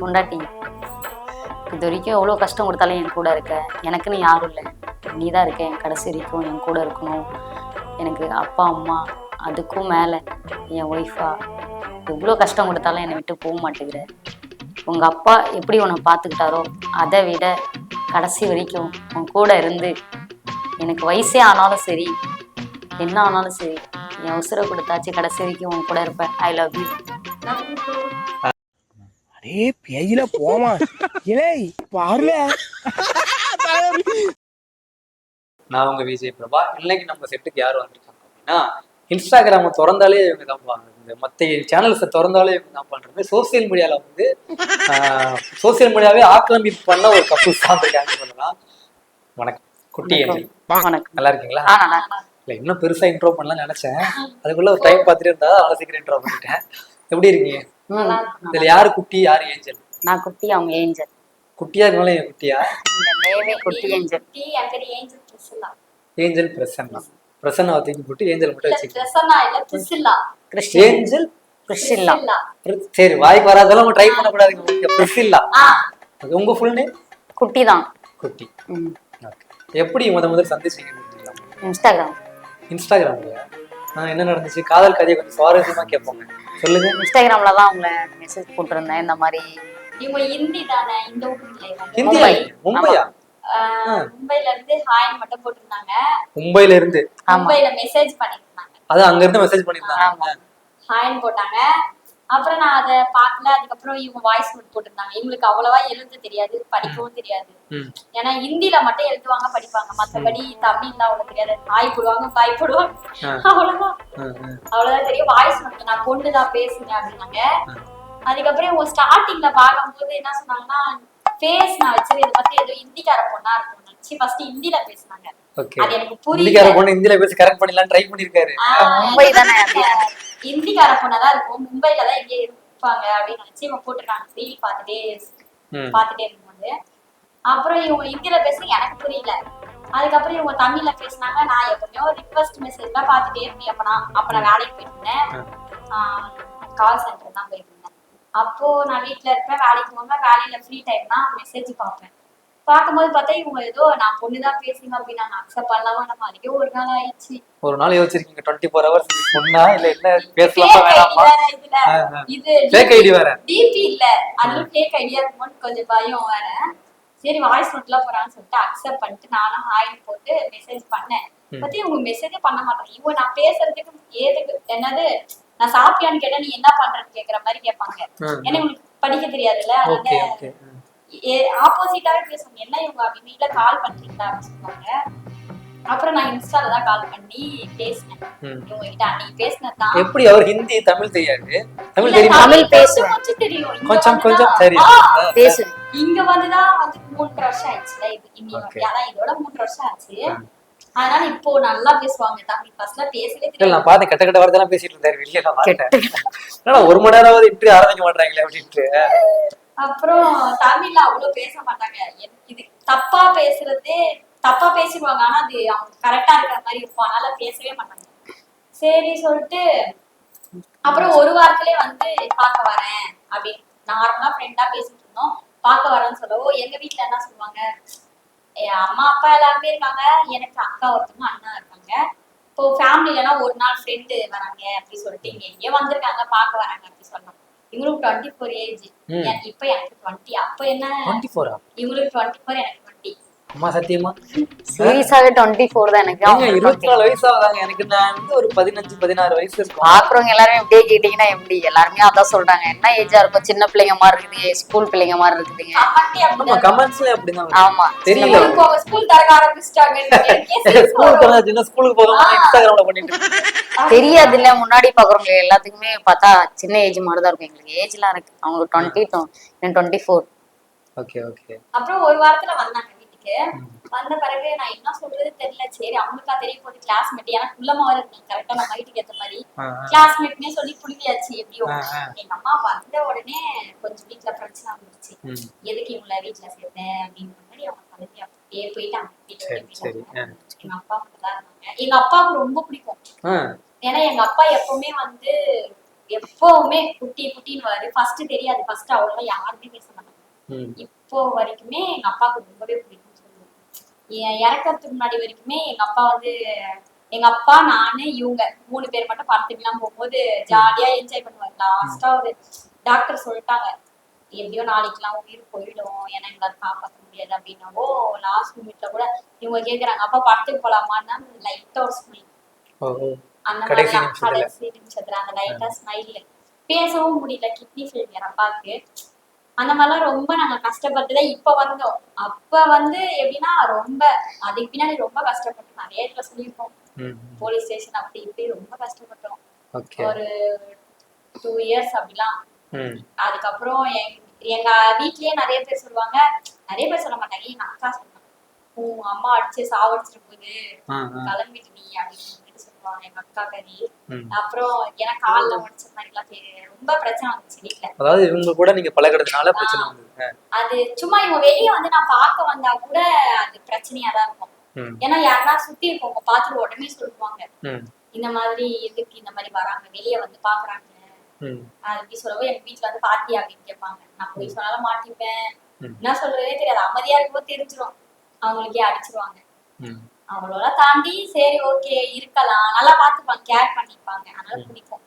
பொண்டாட்டி. இது வரைக்கும் எவ்வளோ கஷ்டம் கொடுத்தாலும் என் கூட இருக்க. எனக்குன்னு யாரும் இல்லை. நீ தான் இருக்க. என் கடைசி வரைக்கும் என் கூட இருக்கணும். எனக்கு அப்பா அம்மா அதுக்கும் மேலே என் ஒய்ஃபா எவ்வளோ கஷ்டம் கொடுத்தாலும் என்னை விட்டு போக மாட்டேங்கிற. உங்கள் அப்பா எப்படி உன்னை பார்த்துக்கிட்டாரோ அதை விட கடைசி வரைக்கும் உன் கூட இருந்து எனக்கு வயசே ஆனாலும் சரி என்ன ஆனாலும் சரி என் உசுரை கொடுத்தாச்சு கடைசி வரைக்கும் உன் கூட இருப்பேன். ஐ லவ் யூ அடே பேஜில போமா இலே பாருல நான் உங்க விஜய் பிரபா. இன்னைக்கு நம்ம செட்டுக்கு யார் வந்திருக்காங்க அப்படின்னா இன்ஸ்டாகிராமை திறந்தாலே இவங்க தான் பாருங்க இந்த மற்ற சேனல்ஸை திறந்தாலே இவங்க தான் பண்றது. சோசியல் மீடியால வந்து சோசியல் மீடியாவே ஆக்கிரமிப்பு பண்ண ஒரு கப்புள்ஸ் தான் சொல்லலாம். வணக்கம். குட்டி வணக்கம். நல்லா இருக்கீங்களா. இல்ல இன்னும் பெருசா இன்ட்ரோ பண்ணலாம்னு நினைச்சேன். அதுக்குள்ள ஒரு டைம் பார்த்துட்டு இருந்தா அவ்வளோ சீக்கிரம் இன்ட்ரோ பண்ணிட்டேன். எப்படி இருக்கீங்க? இதுல யாரு குட்டி யாரு ஏஞ்சல்? நான் குட்டி அவங்க ஏஞ்சல். குட்டியா இருந்தாலும் என் குட்டியா? குட்டி ஏஞ்சல். ஏஞ்சல் பிரசன்னா. பிரசன்னா தூக்கி போட்டு ஏஞ்சல் மட்டும் இல்ல வச்சுக்கலாம் ஏஞ்சல் பிரிசில்லா பிரி- சரி வாய்க்கு வராதெல்லாம் ட்ரை பண்ணக்கூடாதுங்க பிரிசில்லா ஆ. அது உங்க ஃபுல் நேம் குட்டி. தான் குட்டி. எப்படி முத முதல் சந்திச்சீங்க இன்ஸ்டாகிராம். இன்ஸ்டாகிராம்ல ஆஹ் என்ன நடந்துச்சு? காதல் கதையை கொஞ்சம் சுவாரஸ்யமா கேட்போங்க. சொல்லுங்க. இன்ஸ்டாகிராம்ல தான் உங்களை மெசேஜ் போட்டிருந்தேன் இந்த மாதிரி. இவங்க ஹிந்தி தானே இந்த ஊர்ல இவங்க. ஹிந்தி மும்பை. மும்பையா? ஆஹ், மும்பைல இருந்து ஹாய் மட்டும் போட்டிருந்தாங்க. மும்பைல இருந்து? ஆமா. மும்பைல மெசேஜ் பண்ணிருந்தாங்க. அதான் அங்க இருந்து மெசேஜ் பண்ணிருந்தாங்க. ஆமா. ஹாய்னு போட்டாங்க. அப்புறம் நான் அதை பார்க்கல அதுக்கப்புறம் இவங்க வாய்ஸ் நோட் போட்டிருந்தாங்க. இவங்களுக்கு அவ்வளவா எழுத தெரியாது படிக்கவும் தெரியாது. ஏன்னா ஹிந்தில மட்டும் எழுதுவாங்க படிப்பாங்க. மத்தபடி தமிழ்ல அவ்வளவு தெரியாது. ஹாய் போடுவாங்க பாய் போடுவாங்க. அவ்வளவுதான். அவ்வளவுதான் தெரியும். வாய்ஸ் நோட் நான் பொண்ணு தான் பேசுங்க அப்படின்னாங்க. அதுக்கப்புறம் இவங்க ஸ்டார்டிங்ல பார்க்கும்போது என்ன சொன்னாங்கன்னா ஃபேஸ் நான் வச்சது இதை பத்தி ஏதோ ஹிந்திக்கார பொண்ணா இருக்கும் நினைச்சு ஃபர்ஸ்ட் ஹிந்தில பேசுனாங்க. அது எனக்கு புரியல. இந்தியில பேசி கரெக்ட் ட்ரை பண்ணிருக்காரு மும்பை தானே இருக்கும் மும்பைல தான் இருப்பாங்க அப்படின்னு நினைச்சு இவங்க போட்டிருக்காங்க ரீல் பார்த்துட்டே. பார்த்துட்டே இருக்கும்போது. அப்புறம் இவங்க ஹிந்தில பேச எனக்கு புரியல. அதுக்கப்புறம் இவங்க தமிழ்ல பேசினாங்க. நான் எப்பவுமே ஒரு ரிக்வஸ்ட் மெசேஜ் தான் பார்த்துட்டே இருப்பேன் அப்ப நான் அப்ப நான் வேலைக்கு போயிட்டு இருந்தேன் கால் சென்டர் தான் போயிட்டு இருந்தேன் அப்போ நான் வீட்ல இருப்பேன் வேலைக்கு போகும்போது வேலையில ஃப்ரீ டைம்னா மெசேஜ் பார்ப்பேன். பார்க்கும்போது பார்த்தா இவங்க ஏதோ நான் பொண்ணுதான் பேசுங்க அப்படின்னு நாங்க அக்செப்ட் பண்ணலாமா? நம்ம அதுக்கே ஒரு நாள் ஆயிடுச்சு. ஒரு நாள் யோசிச்சிருக்கீங்க டுவெண்ட்டி ஃபோர் ஹவர்ஸ் பொண்ணா இல்ல என்ன பேசலாமா வேணாமா. இது Fake ID வேற. DP இல்ல. அதுல ஃபேக் ஐடியா இருக்குமோன்னு கொஞ்சம் பயம் வேற. சரி வாய்ஸ் நோட்ல போறான்னு சொல்லிட்டு அக்செப்ட் பண்ணிட்டு நானும் ஹாய்னு போட்டு மெசேஜ் பண்ணேன். பத்தி இவங்க மெசேஜே பண்ண மாட்டாங்க இவங்க நான் பேசுறதுக்கு ஏதுக்கு என்னது நான் சாப்பிட்டியான்னு கேட்டா நீ என்ன பண்றேன்னு கேக்குற மாதிரி கேட்பாங்க. ஏன்னா இவங்களுக்கு படிக்க தெரியாதுல்ல அதனால ஆப்போசிட்டாவே பேசுவாங்க என்ன இவங்க அப்படின்னு வீட்டுல கால் பண்றீங்களா அப்படின்னு சொல்லுவாங்க அப்புறம் நான் இன்ஸ்டால தான் கால் பண்ணி பேசினேன். இவங்க கிட்ட அன்னைக்கு பேசினதான் எப்படி அவர் ஹிந்தி தமிழ் தெரியாது. தமிழ் தெரியுமா? தமிழ் பேசுவேன். கொஞ்சம் தெரியும். கொஞ்சம் கொஞ்சம் ஆ, பேசு. இங்க வந்துதான் வந்து மூன்று வருஷம் ஆயிடுச்சுல இது இனி Okay. அதான் இதோட மூன்று வருஷம் ஆச்சு. அதனால இப்போ நல்லா பேசுவாங்க. தமிழ் ஃபர்ஸ்ட்ல பேசவே இல்ல தெரியாது நான் பார்த்தேன் கெட்ட கெட்ட வார்த்தை பேசிட்டு இருந்தாரு வெளியே நான் பார்த்தேன் ஒரு மணி நேரமாவது இன்ட்ரி ஆரம்பிக்க மாட்டாங்களே அப்படின்ட்டு. அப்புறம் தமிழ்ல அவ்வளவு பேச மாட்டாங்க. இது தப்பா பேசுறதே தப்பா பேசிடுவாங்க. ஆனா அது அவங்க கரெக்டா இருக்கிற மாதிரி இருக்கும். அதனால பேசவே மாட்டாங்க. சரி சொல்லிட்டு அப்புறம் ஒரு வாரத்திலே வந்து பார்க்க வரேன் அப்படின்னு நார்மலா ஃப்ரெண்டா பேசிட்டு இருந்தோம். பார்க்க வரேன்னு சொல்லவோ எங்க வீட்டுல என்ன சொல்லுவாங்க? என் அம்மா அப்பா எல்லாருமே இருக்காங்க. எனக்கு அக்கா ஒருத்தவங்க அண்ணா இருக்காங்க. இப்போ ஃபேமிலிலனா ஒரு நாள் ஃப்ரெண்டு வராங்க. அப்படி சொல்லிட்டு இங்க எங்கேயோ வந்திருக்காங்க. பார்க்க வராங்க அப்படி சொன்னோம். இவங்களுக்கு டுவெண்ட்டி ஃபோர் ஏஜ். இப்ப எனக்கு டுவெண்ட்டி அப்ப என்ன? டுவெண்ட்டி ஃபோரா இவங்களுக்கு டுவெண்ட்டி ஃபோர் எனக்கு அம்மா சத்தியமா? சீரியஸாவே டுவெண்ட்டி ஃபோர் தான் எனக்கு. அவங்க இருபத்தி நாலு வயசு ஆகுதாங்க எனக்கு நான் வந்து ஒரு பதினஞ்சு பதினாறு வயசு இருக்கும். பாக்குறவங்க எல்லாருமே இப்படியே கேட்டீங்கன்னா எப்படி? எல்லாருமே அதான் சொல்றாங்க. என்ன ஏஜா இருக்கும்? சின்ன பிள்ளைங்க மாதிரி இருக்குதுங்க ஸ்கூல் பிள்ளைங்க மாதிரி இருக்குதுங்க கமெண்ட்ஸ்ல அப்படிதான் ஆமா தெரியல. ஸ்கூல் ஸ்கூல் திறக்க ஆரம்பிச்சிட்டாங்க. ஸ்கூலுக்கு சின்ன ஸ்கூலுக்கு போகாம இன்ஸ்டாகிராம்ல பண்ணிட்டு. தெரியாது இல்ல முன்னாடி பாக்குறவங்க எல்லாத்துக்குமே பார்த்தா சின்ன ஏஜ் மாதிரி தான் இருக்கும். எங்களுக்கு ஏஜ்லாம் இருக்கு. அவங்க twenty twenty four okay okay அப்புறம் ஒரு வாரத்துல வந்தாங்க. வீட்டுக்கு வந்த பிறகு நான் என்ன சொல்றது தெரியல. சரி அவங்களுக்கா தெரிய போகுது கிளாஸ்மேட் ஏன்னா குள்ளமா வர இருக்காங்க கரெக்டா நம்ம ஹைட்டுக்கு ஏத்த மாதிரி. கிளாஸ்மேட்னே சொல்லி புழுவியாச்சு எப்படியோ. எங்க அம்மா வந்த உடனே கொஞ்சம் வீட்ல பிரச்சனை வந்துருச்சு. எதுக்கு இவங்கள வீட்ல சேர்த்தேன் அப்படின்ற மாதிரி அவங்க கிளம்பி அப்படியே போயிட்டாங்க எங்க அப்பா தான் இருந்தாங்க. எங்க அப்பாவுக்கு ரொம்ப பிடிக்கும். ஏன்னா எங்க அப்பா எப்பவுமே வந்து எப்பவுமே குட்டி குட்டின்னு வரு ஃபர்ஸ்ட் தெரியாது. ஃபர்ஸ்ட் அவ்வளவா யாருமே பேச மாட்டாங்க. இப்போ வரைக்குமே எங்க அப்பாவுக்கு ரொம்பவே பிடிக்கும். இறக்கறதுக்கு முன்னாடி வரைக்குமே எங்க அப்பா வந்து எங்க அப்பா நானு இவங்க மூணு பேர் மட்டும் படத்துக்குலாம் போகும்போது ஜாலியா என்ஜாய் பண்ணுவாங்க லாஸ்டா ஒரு டாக்டர் சொல்லிட்டாங்க எப்படியோ நாளைக்கெல்லாம் உயிர் போயிடும். ஏன்னா எங்களால காப்பாற்ற முடியாது அப்படின்னாவோ லாஸ்ட் மினிட்ல கூட இவங்க கேக்குறாங்க அப்பா படத்துக்கு போலாமான்னா லைட்டா ஒரு ஸ்மைல். அந்த மாதிரி. கடைசி நிமிஷத்துல அந்த லைட்டா ஸ்மைல் பேசவும் முடியல கிட்னி ஃபெயிலியர் அப்பாவுக்கு. அந்த மாதிரிலாம் ரொம்ப நாங்க கஷ்டப்பட்டு தான் இப்ப வந்தோம். அப்ப வந்து எப்படின்னா ரொம்ப அதுக்கு பின்னாடி ரொம்ப கஷ்டப்பட்டோம். நிறைய இடத்துல சொல்லியிருக்கோம். போலீஸ் ஸ்டேஷன் அப்படி இப்படி ரொம்ப கஷ்டப்பட்டோம். ஒரு டூ இயர்ஸ் அப்படிலாம். அதுக்கப்புறம் எங்க எங்க வீட்லயே நிறைய பேர் சொல்லுவாங்க. நிறைய பேர் சொல்ல மாட்டாங்க. எங்க அக்கா சொன்னாங்க உன் அம்மா அடிச்சு சாவடிச்சிட்டு போகுது. கிளம்பிட்டு சொல்லுவாங்க எங்க அக்கா கறி. அப்புறம் எனக்கு கால்ல உடச்ச மாதிரி ரொம்ப பிரச்சனை வந்துச்சு வீட்ல. அதாவது இவங்க கூட நீங்க பழகுறதுனால பிரச்சனை வந்தது. அது சும்மா இவங்க வெளிய வந்து நான் பார்க்க வந்தா கூட அது பிரச்சனையா தான் இருக்கும். ஏன்னா யாருன்னா சுத்தி இருக்கவங்க பார்த்துட்டு உடனே சொல்லுவாங்க. இந்த மாதிரி எதுக்கு இந்த மாதிரி வராங்க? வெளிய வந்து பாக்குறாங்க எப்படி சொல்லவோ எங்க வீட்டுல வந்து பாத்தியா அப்படின்னு கேட்பாங்க. நான் போய் சொன்னாலும் மாட்டிப்பேன். என்ன சொல்றதே தெரியாது. அமைதியா இருக்கும்போது தெரிஞ்சிரும். அவங்களுக்கே அடிச்சிருவாங்க. அவ்வளோல தாண்டி சரி ஓகே இருக்கலாம். நல்லா பாத்துப்பாங்க கேர் பண்ணிப்பாங்க. அதனால பிடிக்கும்.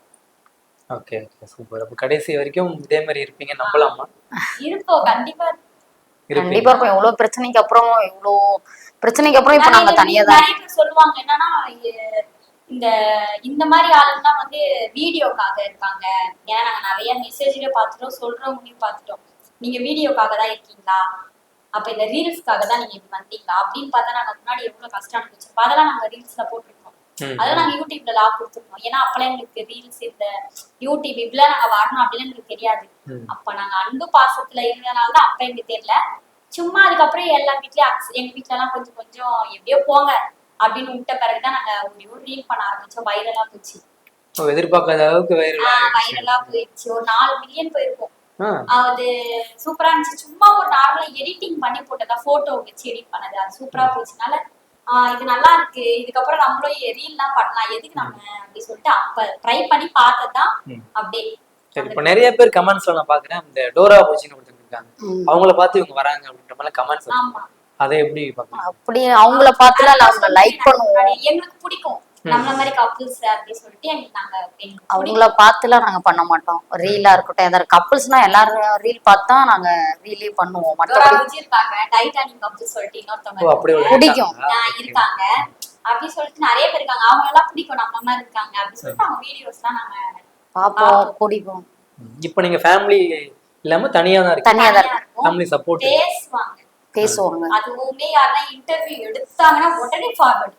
ஓகே ஓகே சூப்பர் அப்ப கடைசி வரைக்கும் இதே மாதிரி இருப்பீங்க நம்பலாமா? இருப்போம் கண்டிப்பா. கண்டிப்பா இருக்கும். எவ்வளவு பிரச்சனைக்கு அப்புறம் இவ்வளோ பிரச்சனைக்கு அப்புறம் இப்ப நாங்க தனியா தான் சொல்லுவாங்க. என்னன்னா இந்த இந்த மாதிரி ஆளுங்கலாம் வந்து வீடியோக்காக இருக்காங்க. ஏன்னா நாங்க நிறைய மெசேஜ்ல பார்த்துட்டோம் சொல்றவங்களையும் பார்த்துட்டோம். நீங்க வீடியோக்காக தான் இருக்கீங்களா? அப்ப இந்த ரீல்ஸ்க்காக தான் நீங்க இப்படி வந்தீங்களா? அப்படின்னு பார்த்தா நாங்க முன்னாடி எவ்வளவு கஷ்டம் அனுப்பிச்சிருப்போம் அதெல்லாம் நாங்க ரீல்ஸ்ல போட்டிருக்கோம். அதெல்லாம் நாங்க யூடியூப்ல லாக் கொடுத்துருக்கோம். ஏன்னா அப்பெல்லாம் எங்களுக்கு ரீல்ஸ் இந்த யூடியூப் இப்படிலாம் நாங்க வரணும் அப்படின்னு எங்களுக்கு தெரியாது. அப்ப நாங்க அன்பு பாசத்துல இருந்தனால தான் அப்ப எங்களுக்கு தெரியல. சும்மா அதுக்கப்புறம் எல்லா வீட்லயும் எங்க வீட்ல எல்லாம் கொஞ்சம் கொஞ்சம் எப்படியோ போங்க அப்படின்னு விட்ட பிறகுதான் நாங்க ஒரு ரீல் பண்ண ஆரம்பிச்சோம். வைரலா போச்சு. எதிர்பார்க்காத அளவுக்கு வைரலா போயிடுச்சு. ஒரு நாலு மில்லியன் போயிருக்கும். அது சூப்பரா இருந்துச்சு. சும்மா ஒரு நார்மலா எடிட்டிங் பண்ணி போட்டதா போட்டோ வச்சு எடிட் பண்ணது. அது சூப்பரா போச்சுனால ஆஹ் இது நல்லா இருக்கு. இதுக்கப்புறம் நம்மளும் ரீல்லாம் பண்ணலாம். எதுக்கு நம்ம அப்படி சொல்லிட்டு அப்ப ட்ரை பண்ணி பார்த்ததுதான் ம். அப்படியே சரி இப்ப நிறைய பேர் கமெண்ட்ஸ்ல நான் பாக்குறேன் இந்த டோரா பூச்சின்னு ஒருத்தங்க இருக்காங்க. அவங்கள பார்த்து இவங்க வராங்க அப்படின்ற மாதிரி கமெண்ட்ஸ் ஆமா. அதை எப்படி பாக்கலாம் அப்படி அவங்கள பார்த்துலாம் நாங்க லைக் பண்ணுவோம். எங்களுக்கு பிடிக்கும். நம்மள மாதிரி கப்புள்ஸ் அப்படி சொல்லிட்டு எங்களுக்கு நாங்க அவங்கள பார்த்துலாம் நாங்க பண்ண மாட்டோம். ரீலா இருக்கட்டும் எதாவது கப்புள்ஸ்னா எல்லாரும் ரீல் பார்த்தா நாங்க ரீலே பண்ணுவோம். மற்றபடி இருக்காங்க டைட்டானிக் கப்புள்ஸ் சொல்லிட்டு இன்னொருத்தவங்க பிடிக்கும். இருக்காங்க. அப்படி சொல்லிட்டு நிறைய பேர் இருக்காங்க. அவங்க எல்லாம் பிடிக்கும். நம்ம மாதிரி இருக்காங்க. அப்படி சொல்லிட்டு அவங்க வீடியோஸ் தான் நாங்க பார்ப்போம் பிடிக்கும். இப்ப நீங்க ஃபேமிலி இல்லாம தனியா தான் இருக்கு தனியா தான் தனியா இருக்கும். ஃபேமிலி சப்போர்ட் பேசுவாங்க. பேசுவாங்க. அதுவுமே யாருன்னா இன்டர்வியூ எடுத்தாங்கன்னா உடனே ஃபார்வர்டு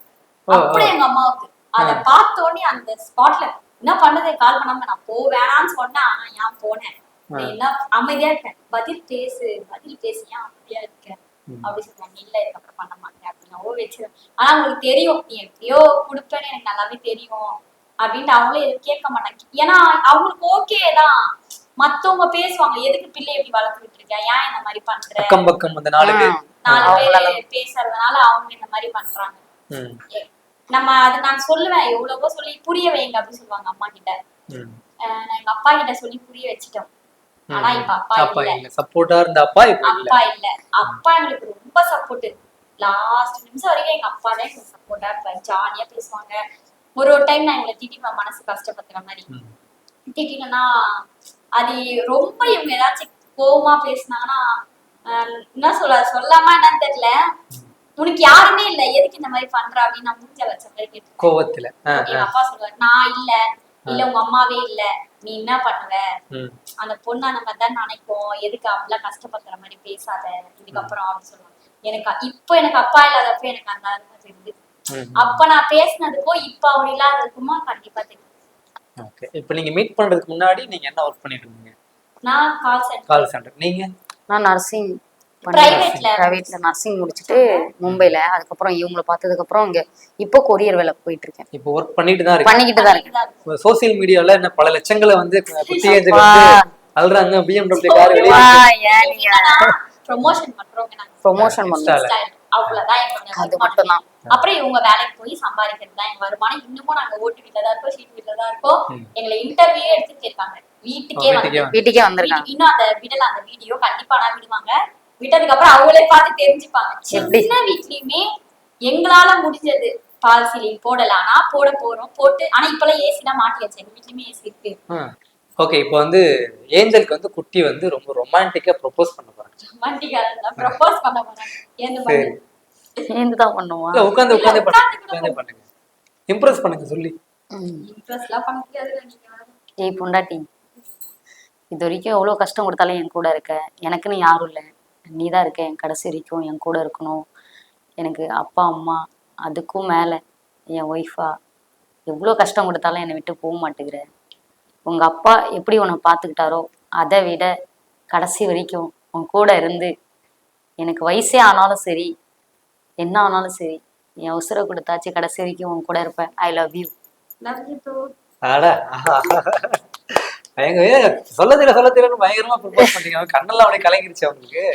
ஓ, அப்படியே எங்க அம்மாவுக்கு. அத பார்த்த உடனே அந்த ஸ்பாட்ல என்ன பண்ணது? கால் பண்ணாம நான் போ வேணாம்னு சொன்னேன் ஆனா ஏன் போனேன்? என்ன அமைதியா இருக்கேன் பதில் பேசு பதில் பேசு ஏன் அமைதியா இருக்க? ம். அப்படி சொன்னாங்க இல்ல இதுக்கப்புறம் பண்ண மாட்டேன். அப்படின்னாவோ வச்சிருவேன். ஆனா அவங்களுக்கு தெரியும். நீ எப்படியோ கொடுப்பேன்னு எனக்கு நல்லாவே தெரியும். அப்படின்ட்டு அவங்களும் எதுவும் கேட்க மாட்டாங்க. ஏன்னா அவங்களுக்கு ஓகே தான். மத்தவங்க பேசுவாங்க. எதுக்கு பிள்ளை எப்படி வளர்த்துக்கிட்டு இருக்க ஏன் இந்த மாதிரி பண்ற? பக்கம் அந்த நாலு பேர். நாலு அவங்களால பேர் பேசுறதுனால அவங்க இந்த மாதிரி பண்றாங்க. நம்ம அதை நான் சொல்லுவேன். எவ்வளவோ சொல்லி புரிய வைங்க அப்படின்னு சொல்லுவாங்க அம்மா கிட்ட நான் எங்க அப்பா கிட்ட சொல்லி புரிய வச்சிட்டோம். ஆனா இப்ப அப்பா அப்பா இல்ல. சப்போர்ட்டா இருந்த அப்பா அப்பா இல்ல. அப்பா எங்களுக்கு ரொம்ப சப்போர்ட் லாஸ்ட் நிமிஷம் வரைக்கும் எங்க அப்பா தான் எங்களுக்கு சப்போர்ட்டா இருப்பாரு. ஜாலியா பேசுவாங்க. ஒரு ஒரு டைம் நான் எங்களை திட்டிப்பேன் மனசு கஷ்டப்படுத்துற மாதிரி. திட்டினா அது ரொம்ப இவங்க ஏதாச்சும் கோவமா பேசுனாங்கன்னா என்ன சொல்ல சொல்லாம என்னன்னு தெரியல. உனக்கு யாருமே இல்ல. எதுக்கு இந்த மாதிரி பண்ற அப்படின்னு நான் மூஞ்ச வச்ச மாதிரி கேட்டு கோவத்துல. எங்க அப்பா சொல்லுவாரு நான் இல்ல. இல்ல உங்க அம்மாவே இல்ல. நீ என்ன பண்ணுவ. அந்த பொண்ணு அந்த மாதிரி தான் நினைக்கும் எதுக்கு அப்படிலாம் கஷ்டப்படுத்துற மாதிரி பேசாத. இதுக்கப்புறம் அப்படின்னு சொல்லுவாங்க. எனக்கு இப்போ எனக்கு அப்பா இல்லாதப்ப எனக்கு அந்த தெரியுது. அப்ப நான் பேசினதுக்கும் இப்ப அவர் இல்லாததுக்குமா கண்டிப்பா தெரியும். ஓகே. இப்போ நீங்க மீட் பண்றதுக்கு முன்னாடி நீங்க என்ன ஒர்க் பண்ணிட்டு இருந்தீங்க? நான் கால் சென்டர் கால் சென்டர் நீங்க? நான் நர்சிங். பிரைவேட்ல நர்சிங் முடிச்சுட்டு மும்பைல அதுக்கப்புறம் இவங்கள பார்த்ததுக்கு அப்புறம் இங்க இப்போ கொரியர் வேலை போயிட்டு இருக்கேன். இப்போ ஒர்க் பண்ணிட்டு தான் இருக்கு பண்ணிக்கிட்டு தான் இருக்கேன். சோசியல் மீடியால என்ன பல லட்சங்களை வந்து. வந்து அல்றாங்க பிஎம்டபிள்யூ கார் வெளியே ப்ரொமோஷன் பண்றவங்க ப்ரொமோஷன் ல. அவ்வளவுதான் அது. மட்டும்தான். அப்புறம் இவங்க வேலைக்கு போய் சம்பாதிக்கிறது தான் எங்க வருமானம். இன்னமும் நாங்க ஓட்டு வீட்டுல தான் இருக்கோம் ஷீட் வீட்டுல தான் இருக்கோம். எங்களை இன்டர்வியூ எடுத்துட்டு இருக்காங்க வீட்டுக்கே வந்து வீட்டுக்கே வந்து வீட்டுக்கே வந்திருக்காங்க. இன்னும் அந்த விடல அந்த வீடியோ கண்டிப்பா நான் விடுவாங்க. விட்டதுக்கு அப்புறம் அவங்களே பார்த்து தெரிஞ்சுப்பாங்க? சின்ன வீட்லயுமே எங்களால முடிஞ்சது பால் சீலிங் போடலாம்னா போட போறோம் போட்டு ஆனா இப்பெல்லாம் ஏசி தான் மாட்டியாச்சு எங்க வீட்லயுமே ஏசி இருக்கு. ஓகே இப்போ வந்து ஏஞ்சலுக்கு வந்து குட்டி வந்து ரொம்ப ரொமான்டிக்கா ப்ரொபோஸ் பண்ண போறாங்க. ரொமான்டிக்கா ப்ரப்போஸ் பண்ண போறாங்க. பாருங்க. சேர்ந்து தான் பண்ணுவான். இல்ல உட்காந்து உட்கார்ந்து பண்ணுங்க. பண்ணுங்க. இம்ப்ரெஸ் பண்ணுங்க சொல்லி. இன்ட்ரெஸ்ட் எல்லாம் பண்ண முடியாது நீங்க பொண்டாட்டி. இது வரைக்கும் எவ்வளோ கஷ்டம் கொடுத்தாலும் என் கூட இருக்க. எனக்குன்னு யாரும் இல்லை. நீ தான் இருக்க என் கடைசி வரைக்கும் என் கூட இருக்கணும். எனக்கு அப்பா அம்மா அதுக்கும் மேலே என் ஒய்ஃபா எவ்வளோ கஷ்டம் கொடுத்தாலும் என்னை விட்டு போக மாட்டேங்கிற. உங்கள் அப்பா எப்படி உன்னை பார்த்துக்கிட்டாரோ அதை விட கடைசி வரைக்கும் உன் கூட இருந்து எனக்கு வயசே ஆனாலும் சரி என்ன ஆனாலும் சரி என் உசுரை கொடுத்தாச்சு கடைசி வரைக்கும் உன் கூட இருப்பேன். ஐ லவ் யூ பயங்கர சொல்ல தெரியல சொல்ல தெரியல பயங்கரமா ப்ரொபோஸ் பண்ணீங்க கண்ணெல்லாம் அப்படியே கலங்கிருச்சு அவங்களுக்கு.